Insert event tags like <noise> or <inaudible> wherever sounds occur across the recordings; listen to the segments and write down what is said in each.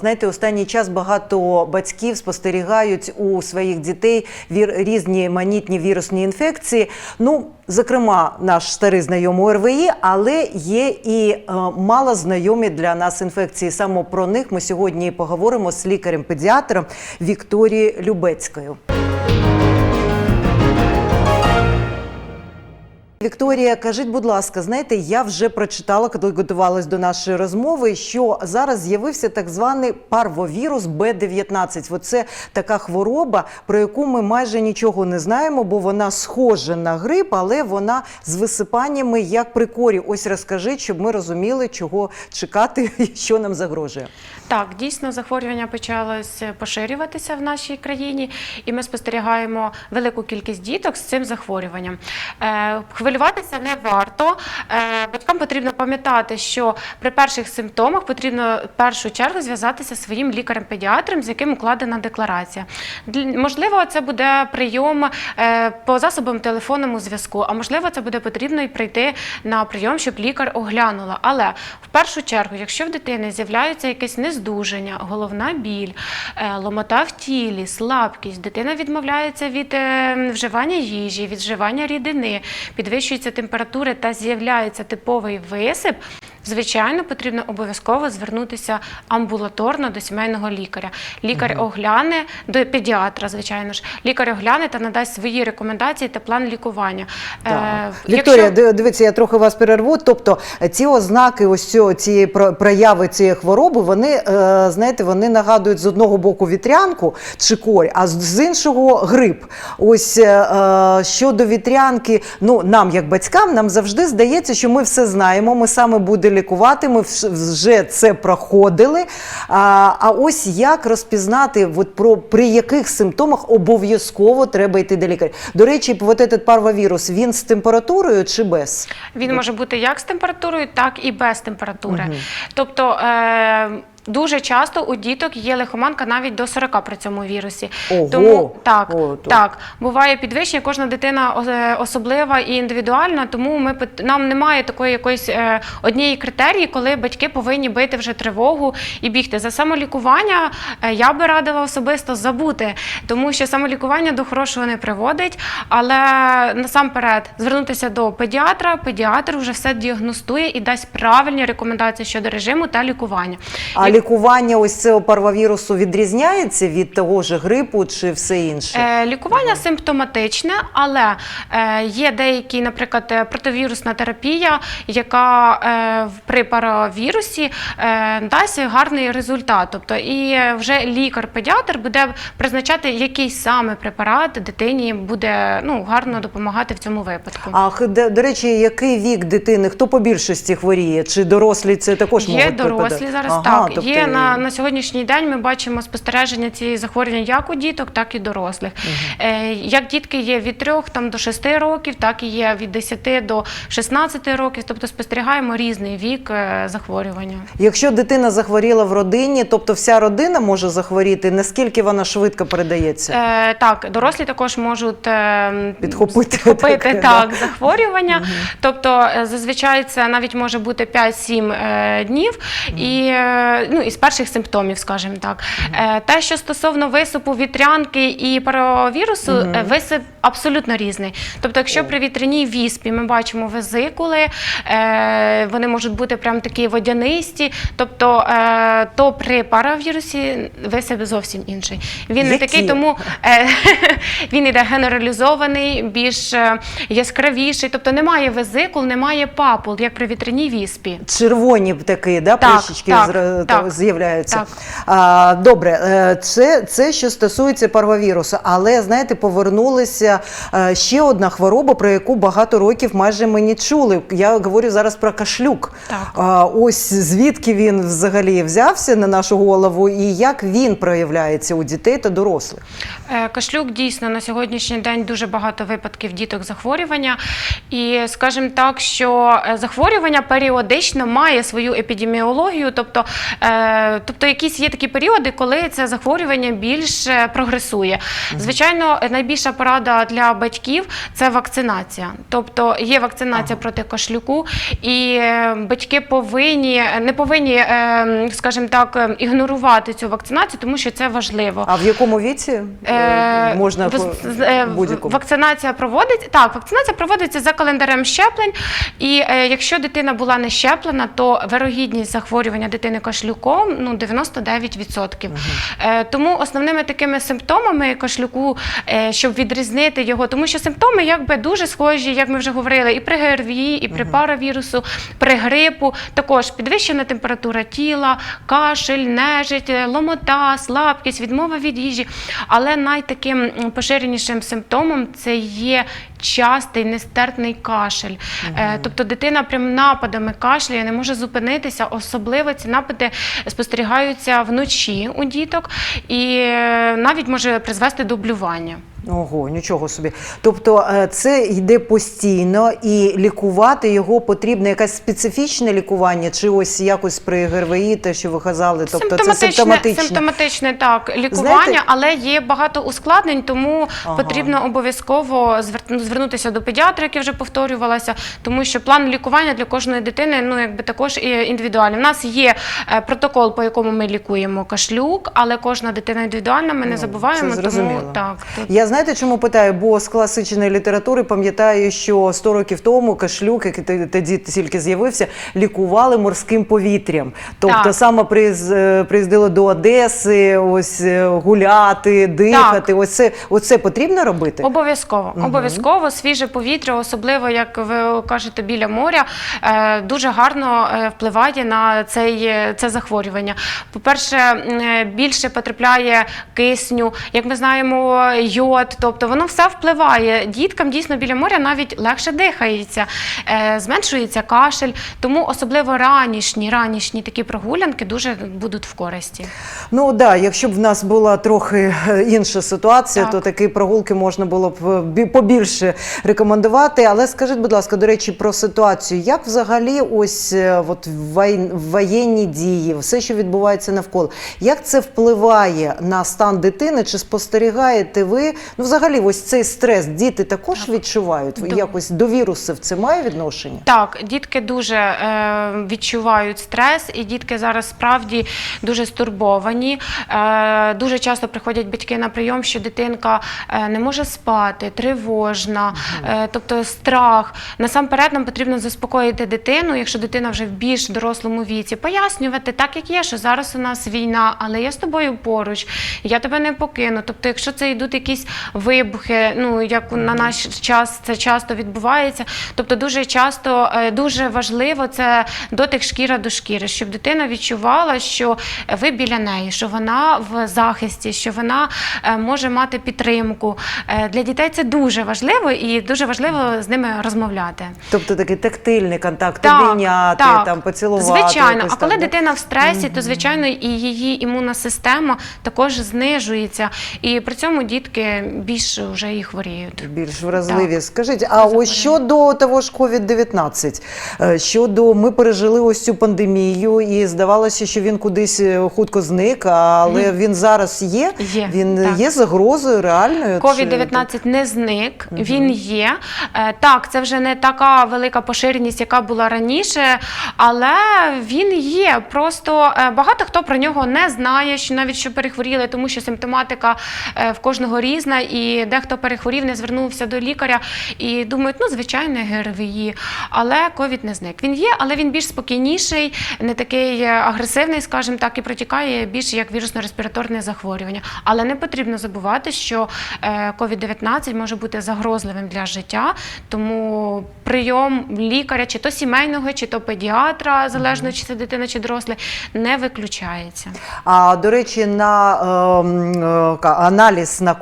Знаєте, останній час багато батьків спостерігають у своїх дітей вір... різні манітні вірусні інфекції. Ну, зокрема, наш старий знайомий РВІ, але є і е, мало знайомі для нас інфекції. Саме про них ми сьогодні поговоримо з лікарем-педіатром Вікторією Любецькою. Вікторія, кажіть, будь ласка, знаєте, я вже прочитала, коли готувалась до нашої розмови, що зараз з'явився так званий парвовірус Б-19. Оце така хвороба, про яку ми майже нічого не знаємо, бо вона схожа на грип, але вона з висипаннями як при корі. Ось розкажіть, щоб ми розуміли, чого чекати <laughs> і що нам загрожує. Так, дійсно, захворювання почалось поширюватися в нашій країні, і ми спостерігаємо велику кількість діток з цим захворюванням. Е, хвилюватися не варто. Е, батькам потрібно пам'ятати, що при перших симптомах потрібно в першу чергу зв'язатися зі своїм лікарем-педіатром, з яким укладена декларація. Можливо, це буде прийом е, по засобам телефонному зв'язку, а можливо, це буде потрібно і прийти на прийом, щоб лікар оглянула. Але в першу чергу, якщо в дитини з'являються якесь нездужання, головна біль, е, ломота в тілі, слабкість, дитина відмовляється від е, вживання їжі, від вживання рідини, підвищується температура та з'являється типовий висип. Звичайно, потрібно обов'язково звернутися амбулаторно до сімейного лікаря. Лікар огляне до педіатра, звичайно ж. Лікар огляне та надасть свої рекомендації та план лікування. Так. Е, Вікторія, якщо- дивіться, я трохи вас перерву. Тобто е, ці ознаки ось цієї прояви цієї хвороби, вони, е, знаєте, вони нагадують з одного боку вітрянку чи корь, а з- іншого грип. Ось е, щодо вітрянки, ну нам, як батькам, нам завжди здається, що ми все знаємо, ми саме буде лікувати, ми вже це проходили. А, а ось як розпізнати, от про при яких симптомах обов'язково треба йти до лікаря. До речі, от этот парвовірус, він з температурою чи без? Він може бути як з температурою, так і без температури. Тобто е, дуже часто у діток є лихоманка навіть до 40 при цьому вірусі. Ого! Тому так, О, то- так буває підвищення. Кожна дитина е, особлива і індивідуальна, тому ми нам немає такої якоїсь е, однієї критерії, коли батьки повинні бити вже тривогу і бігти. За самолікування е, я би радила особисто забути, тому що самолікування до хорошого не приводить. Але насамперед звернутися до педіатра. Педіатр вже все діагностує і дасть правильні рекомендації щодо режиму та лікування. А Лікування ось цього парвовірусу відрізняється від того ж грипу чи все інше? Е, лікування симптоматичне, але е, є деякі, наприклад, е, противірусна терапія, яка е, при паравірусі е, дасть гарний результат. Тобто, і е, вже лікар-педіатр буде призначати, який саме препарат дитині буде ну, гарно допомагати в цьому випадку. А до, до речі, який вік дитини? Хто по більшості хворіє? Чи дорослі це також Є можуть дорослі припадати? зараз Ага, так. Тобто Є на, на сьогоднішній день. Ми бачимо спостереження цієї захворювання як у діток, так і дорослих. Е, як дітки є від 3 там, до 6 років, так і є від 10 до 16 років. Тобто спостерігаємо різний вік е, захворювання. Якщо дитина захворіла в родині, тобто вся родина може захворіти, наскільки вона швидко передається? Е, так, дорослі також можуть е, Підхопити підхопити таке, так, да. захворювання. Тобто, е, зазвичай це навіть може бути 5-7 е, днів, і, е, ну, із перших симптомів, скажімо так. Е, те, що стосовно висипу вітрянки і паровірусу, е, висип абсолютно різний. Тобто, якщо при вітряній віспі ми бачимо везикули, е, вони можуть бути прям такі водянисті, тобто, е, то при паравірусі висип зовсім інший. Він не Які? такий, тому е, <laughs> він іде генералізований, більш е, яскравіший, тобто немає везикул, немає папул, як при вітряній віспі. Червоні б такі, да, Так, прищички так, зра- так, та- з'являються. так. А, добре, е, це, це що стосується парвовірусу. Але знаєте, повернулася е, ще одна хвороба, про яку багато років майже ми не чули. Я говорю зараз про кашлюк. Так. А, ось звідки він взагалі взявся на нашу голову, і як він проявляється у дітей та дорослих. Е, Кашлюк дійсно на сьогоднішній день дуже багато випадків діток захворювання. І скажімо так, що захворювання періодично має свою епідеміологію, тобто, е, тобто якісь є такі періоди, коли це захворювання більш е, прогресує. Звичайно, найбільша порада для батьків це вакцинація. Тобто є вакцинація проти кашлюку, і е, батьки повинні не повинні, е, скажімо так, е, ігнорувати цю вакцинацію, тому що це важливо. А в якому віці е, Е, можна е, будь-якому? Вакцинація проводиться так. Вакцинація проводиться за календарем щеплень. І е, якщо дитина була не щеплена, то вирогідність захворювання дитини кашлюком ну 99%. Е, тому основними такими симптомами кашлюку, е, щоб відрізнити його, тому що симптоми якби дуже схожі, як ми вже говорили, і при ГРВІ, і при паравірусу, при грипу, також підвищена температура тіла, кашель, нежить, е, ломота, слабкість, відмова від їжі. Але найтаким поширенішим симптомом це є частий нестерпний кашель. Е, тобто дитина прям нападами кашляє, не може зупинитися. Особливо ці напади спостерігаються вночі у діток і е, навіть може призвести до блювання. Ого, нічого собі. Тобто е, це йде постійно, і лікувати його потрібно якесь специфічне лікування, чи ось якось при ГРВІ, те, що ви казали, тобто це симптоматичне. симптоматичне так, лікування, Знаєте- але є багато ускладнень, тому Ага. потрібно обов'язково ну, звернутися до педіатра, як я вже повторювалася, тому що план лікування для кожної дитини ну якби також індивідуальний. У нас є е, протокол, по якому ми лікуємо кашлюк, але кожна дитина індивідуальна. Ми не Ну, забуваємо, це тому так тут Я знаєте, чому питаю? Бо з класичної літератури пам'ятаю, що 100 років тому кашлюк, який тоді тільки з'явився, лікували морським повітрям. Тобто Так. саме приїз, е, приїздили до Одеси, ось е, гуляти, дихати. Ось це, оце потрібно робити. Обов'язково, обов'язково свіже повітря, особливо як ви кажете, біля моря, е, дуже гарно впливає на цей, це захворювання. По-перше, е, більше потрапляє кисню, як ми знаємо, йод, тобто воно все впливає. Діткам дійсно біля моря навіть легше дихається, е, зменшується кашель, тому особливо ранішні, ранішні такі прогулянки дуже будуть в користі. Ну да, якщо б в нас була трохи е, інша ситуація, Так. то такі прогулки можна було б е, побільше рекомендувати. Але скажіть, будь ласка, до речі, про ситуацію, як взагалі ось е, от воєнні дії, все, що відбувається навколо, як це впливає на стан дитини? Чи спостерігаєте ви? Ну, взагалі, ось цей стрес діти також відчувають? Ду- Якось до вірусів це має відношення? Так, дітки дуже е, відчувають стрес, і дітки зараз справді дуже стурбовані. Е, дуже часто приходять батьки на прийом, що дитинка е, не може спати, тривожна, е, тобто страх. Насамперед нам потрібно заспокоїти дитину, якщо дитина вже в більш дорослому віці, пояснювати так, як є, що зараз у нас війна, але я з тобою поруч, я тебе не покину. Тобто, якщо це йдуть якісь вибухи, ну як на наш час це часто відбувається. Тобто, дуже часто е, дуже важливо це дотик шкіра до шкіри, щоб дитина відчувала, що ви біля неї, що вона в захисті, що вона е, може мати підтримку. Е, Для дітей це дуже важливо і дуже важливо з ними розмовляти. Тобто такий тактильний контакт, Так, обійняти, так. там поцілувати. Звичайно, якось а коли так, дитина в стресі, то звичайно і її імунна система також знижується, і при цьому дітки більше вже і хворіють. Більш вразливі. Скажіть, а ось щодо того ж COVID-19, е, щодо ми пережили ось цю пандемію, і здавалося, що він кудись е, хутко зник, але він зараз є. Є, Він так. є загрозою реальною. чи- COVID-19 не зник, він є. Е, Так, це вже не така велика поширеність, яка була раніше, але він є. Просто багато хто про нього не знає, що навіть що перехворіли, тому що симптоматика в кожного різна, і дехто перехворів, не звернувся до лікаря і думають, ну звичайно, ГРВІ. Але ковід не зник. Він є, але він більш спокійніший, не такий е, агресивний, скажімо так, і протікає більше як вірусно-респіраторне захворювання. Але не потрібно забувати, що е, COVID-19 може бути загрозливим для життя, тому прийом лікаря, чи то сімейного, чи то педіатра, залежно чи це дитина, чи дорослий, не виключається. А до речі, на ем, е, ка- аналіз на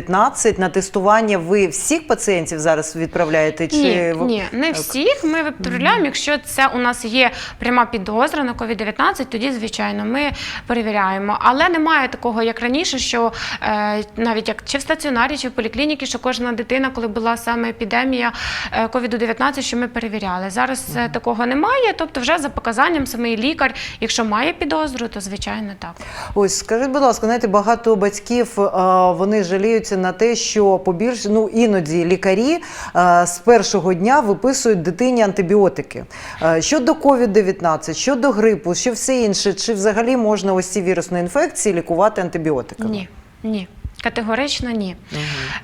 COVID-19, на тестування ви всіх пацієнтів зараз відправляєте? Чи Ні, ні, не всіх. Ми відправляємо. Якщо це у нас є пряма підозра на COVID-19, тоді звичайно ми перевіряємо. Але немає такого, як раніше, що е, навіть як чи в стаціонарі, чи в поліклініці, що кожна дитина. коли була саме епідемія е, COVID-19, що ми перевіряли. Зараз е, такого немає. Тобто, вже за показанням самий лікар, якщо має підозру, то звичайно так. Ось скажіть, будь ласка, знаєте, багато батьків а, вони жаліються на те, що побільш ну іноді лікарі е, з першого дня виписують дитині антибіотики. Е, щодо COVID-19, щодо грипу, що все інше, чи взагалі можна ось ці вірусні інфекції лікувати антибіотиками? Ні, ні. Категорично ні.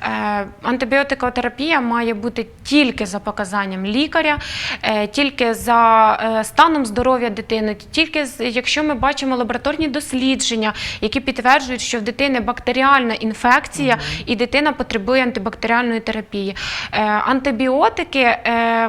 Е, антибіотикотерапія має бути тільки за показанням лікаря, е, тільки за е, станом здоров'я дитини, тільки якщо ми бачимо лабораторні дослідження, які підтверджують, що в дитини бактеріальна інфекція і дитина потребує антибактеріальної терапії. Антибіотики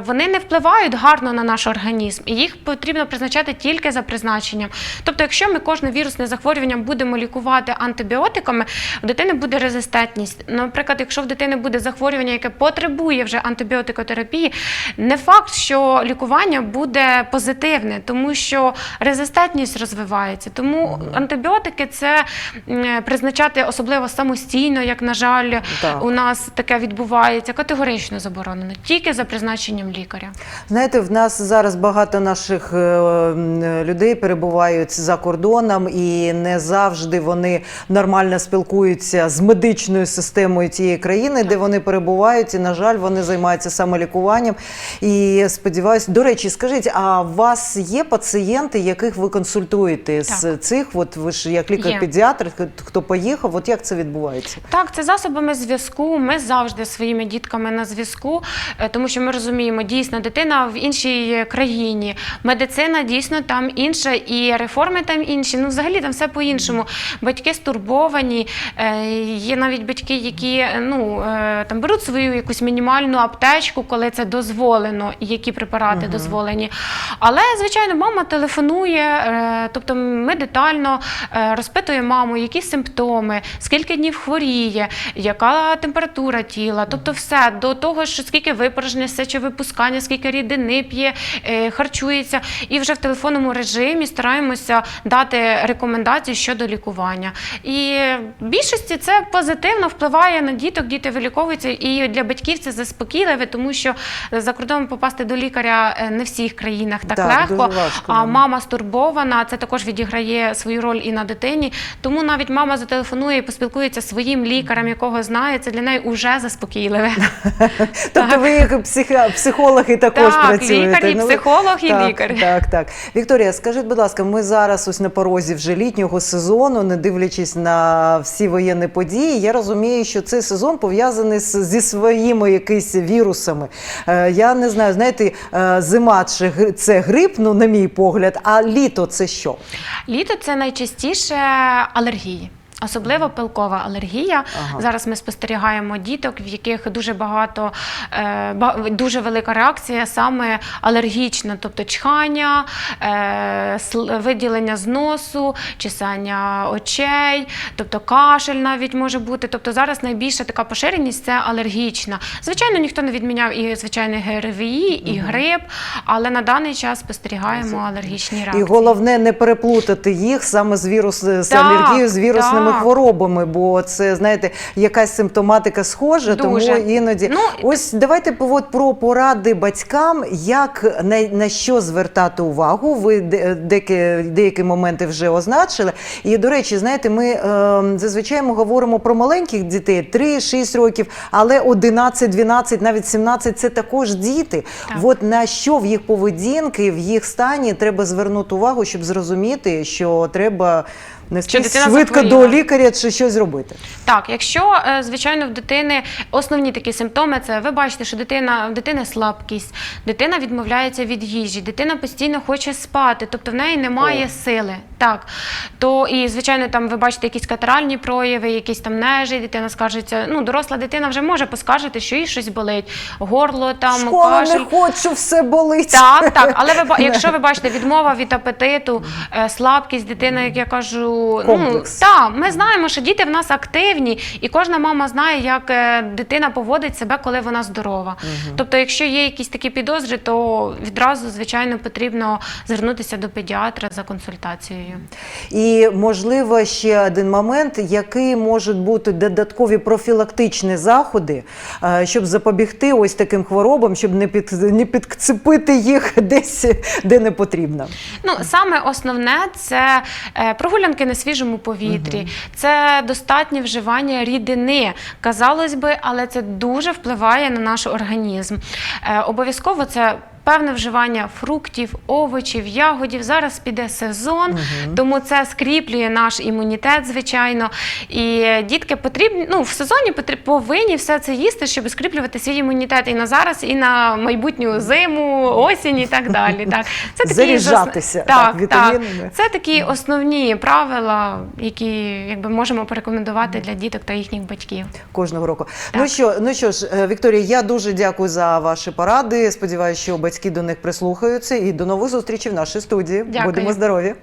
вони не впливають гарно на наш організм, і їх потрібно призначати тільки за призначенням. Тобто, якщо ми кожне вірусне захворювання будемо лікувати антибіотиками, в дитини буде резистентність. Наприклад, якщо в дитини буде захворювання, яке потребує вже антибіотикотерапії, не факт, що лікування буде позитивне, тому що резистентність розвивається. Тому антибіотики це призначати особливо самостійно, як на жаль, Так. у нас таке відбувається, категорично заборонено, тільки за призначенням лікаря. Знаєте, в нас зараз багато наших е, людей перебувають за кордоном, і не завжди вони нормально спілкуються з медичною системою тієї країни, де вони перебувають. І на жаль, вони займаються самолікуванням. І сподіваюся, до речі, скажіть, а у вас є пацієнти, яких ви консультуєте з цих? От ви ж як лікар-педіатр, хто поїхав? От як це відбувається? Так, це засобами зв'язку. Ми завжди своїми дітками на зв'язку, е, тому що ми розуміємо, дійсно, дитина в іншій країні, медицина дійсно там інша, і реформи там інші. Ну, взагалі там все по-іншому. Батьки стурбовані. Є навіть батьки, які е, ну е, там беруть свою якусь мінімальну аптечку, коли це дозволено, які препарати дозволені. Але звичайно, мама телефонує, е, тобто ми детально розпитуємо маму, які симптоми, скільки днів хворіє, яка температура тіла, тобто все до того, що скільки випорожнення, сечовипускання, скільки рідини п'є, харчується. І вже в телефонному режимі стараємося дати рекомендації щодо лікування. І в більшості це позитивно впливає на діток, діти виліковуються, і для батьків це заспокійливе, тому що за кордоном попасти до лікаря е, не в всіх країнах так, Так, легко. важко, а мама стурбована, це також відіграє свою роль і на дитині. Тому навіть мама зателефонує і поспілкується зі своїм лікарем, якого знає, це для неї вже заспокійливе. <laughs> Тобто ви як психо- психологи також Так, працюєте. лікар, і Ну, психолог, і так, лікар. Так, так. Вікторія, скажіть, будь ласка, ми зараз ось на порозі вже літнього сезону, не дивлячись на всі воєнні події. Я розумію, що цей сезон пов'язаний зі своїми якимись вірусами. Е, я не знаю, знаєте, е, зима чи це грип, ну на мій погляд, а літо це що? Літо це найчастіше алергії. Особливо пилкова алергія. Ага. Зараз ми спостерігаємо діток, в яких дуже багато, е, дуже велика реакція саме алергічна, тобто чхання, е, виділення з носу, чесання очей, тобто кашель навіть може бути. Тобто зараз найбільша така поширеність це алергічна. Звичайно, ніхто не відміняв і звичайний ГРВІ, і грип, але на даний час спостерігаємо алергічні І головне не переплутати їх саме з вірус з алергією, з вірусними так. хворобами, бо це знаєте, якась симптоматика схожа, Дуже. тому іноді Ну, ось давайте от про поради батькам, як на, на що звертати увагу. Ви де- деякі, деякі моменти вже означили. І до речі, знаєте, ми е, зазвичай ми говоримо про маленьких дітей 3-6 років, але 11, 12, навіть 17 – це також діти. Так. От на що в їх поведінки, в їх стані треба звернути увагу, щоб зрозуміти, що треба нести дитина швидко захворіла. до лікаря чи щось зробити. Так, якщо е, звичайно в дитини основні такі симптоми, це ви бачите, що дитина в дитини слабкість, дитина відмовляється від їжі, дитина постійно хоче спати, тобто в неї немає О. сили. Так то і звичайно, там ви бачите якісь катаральні прояви, якісь там нежі, дитина скаржиться. Ну, доросла дитина вже може поскаржити, що їй щось болить, горло там Школа кашель. не хочу, все болить. Так, так. Але ви ба- <laughs> якщо ви бачите відмова від апетиту, е, слабкість дитини, як я кажу, Комплекс. ну так, ми знаємо, що діти в нас активні, і кожна мама знає, як е, дитина поводить себе, коли вона здорова. Тобто, якщо є якісь такі підозри, то відразу, звичайно, потрібно звернутися до педіатра за консультацією. І можливо ще один момент, які можуть бути додаткові профілактичні заходи, е, щоб запобігти ось таким хворобам, щоб не під не підцепити їх <laughs> десь де не потрібно. Ну, саме основне це е, прогулянки на свіжому повітрі, це достатнє вживання рідини. Казалось би, але це дуже впливає на наш організм. Е, Обов'язково це. Певне вживання фруктів, овочів, ягодів. Зараз піде сезон, тому це скріплює наш імунітет, звичайно. І е, дітки потрібні ну, в сезоні повинні все це їсти, щоб скріплювати свій імунітет і на зараз, і на майбутню зиму, осінь і так далі. Так. Це такі Заряджатися, так, так, вітамінами. Це такі основні правила, які якби можемо порекомендувати для діток та їхніх батьків. Кожного року. Так. Ну що, ну що ж, е, Вікторія, я дуже дякую за ваші поради. Сподіваюся, що батьки до них прислухаються. І до нових зустрічей в нашій студії. Дякую. Будемо здорові.